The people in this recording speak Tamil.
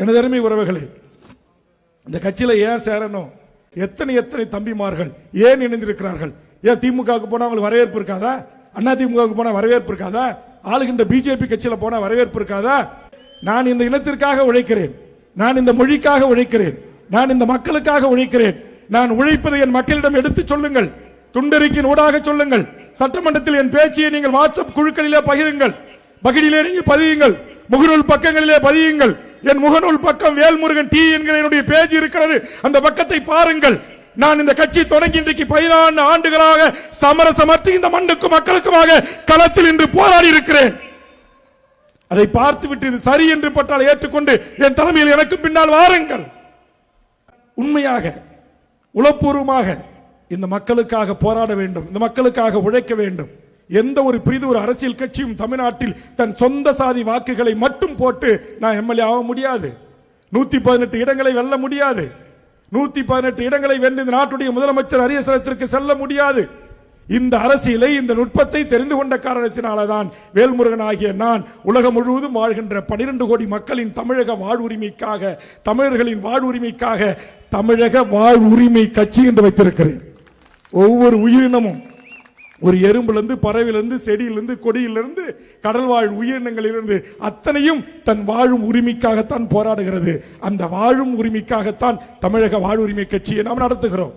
எனது அருமை உறவுகளே இந்த கட்சியில ஏன் சேரணும்? எத்தனை எத்தனை தம்பிமார்கள் ஏன் இணைந்திருக்கிறார்கள்? ஏன் திமுகவுக்கு போனா அவங்களுக்கு வரவேற்பு இருக்காதா? அண்ணா திமுகவுக்கு போனா வரவேற்பு இருக்காதா? ஆளுகின்ற பிஜேபி கட்சியில போனா வரவேற்பு இருக்காதா? நான் இந்த இனத்திற்காக உழைக்கிறேன். நான் இந்த மொழிக்காக உழைக்கிறேன். நான் இந்த மக்களுக்காக உழைக்கிறேன். நான் உழைப்பதை என் மக்களிடம் எடுத்து சொல்லுங்கள். துண்டறிக்கையின் ஊடாக சொல்லுங்கள். சட்டமன்றத்தில் என் பேச்சியை நீங்கள் வாட்ஸ்அப் குழுக்களிலே பகிருங்கள். பகிடிலே நீங்கள் பதியுங்கள். முகநூல் பக்கங்களிலே பதியுங்கள். என் முகநூல் பக்கம் வேல்முருகன் டி என்கிற என்னுடைய பேஜ் இருக்கிறது. அந்த பக்கத்தை பாருங்கள். நான் இந்த கட்சி தொடங்கி இன்றைக்கு பதினான்கு ஆண்டுகளாக சமரசமற்று இந்த மண்ணுக்கும் மக்களுக்குமாக களத்தில் இன்று போராடி இருக்கிறேன். அதை பார்த்துவிட்டு இது சரி என்று பட்டால் ஏற்றுக்கொண்டு என் தலைமையில் எனக்கு பின்னால் வாருங்கள். உண்மையாக உளப்பூர்வமாக இந்த மக்களுக்காக போராட வேண்டும். இந்த மக்களுக்காக உழைக்க வேண்டும். எந்த ஒரு பிரிது ஒரு அரசியல் கட்சியும் தமிழ்நாட்டில் தன் சொந்த சாதி வாக்குகளை மட்டும் போட்டு நான் எம்எல்ஏ ஆக முடியாது. நூத்தி பதினெட்டு இடங்களை வெல்ல முடியாது. நூத்தி பதினெட்டு இடங்களை வென்று இந்த நாட்டுடைய முதலமைச்சர் அரியசனத்திற்கு செல்ல முடியாது. இந்த அரசியலை இந்த நுட்பத்தை தெரிந்து கொண்ட காரணத்தினாலதான் வேல்முருகன் ஆகிய நான் உலகம் முழுவதும் வாழ்கின்ற பனிரெண்டு கோடி மக்களின் தமிழக வாழ்வுரிமைக்காக தமிழர்களின் வாழ்வுரிமைக்காக தமிழக வாழ்வுரிமை கட்சி என்று வைத்திருக்கிறேன். ஒவ்வொரு உயிரினமும் ஒரு எறும்புலேருந்து பறவையிலிருந்து செடியிலிருந்து கொடியிலிருந்து கடல் வாழ் உயிரினங்களிலிருந்து அத்தனையும் தன் வாழும் உரிமைக்காகத்தான் போராடுகிறது. அந்த வாழும் உரிமைக்காகத்தான் தமிழக வாழ்வுரிமை கட்சியை நாம் நடத்துகிறோம்.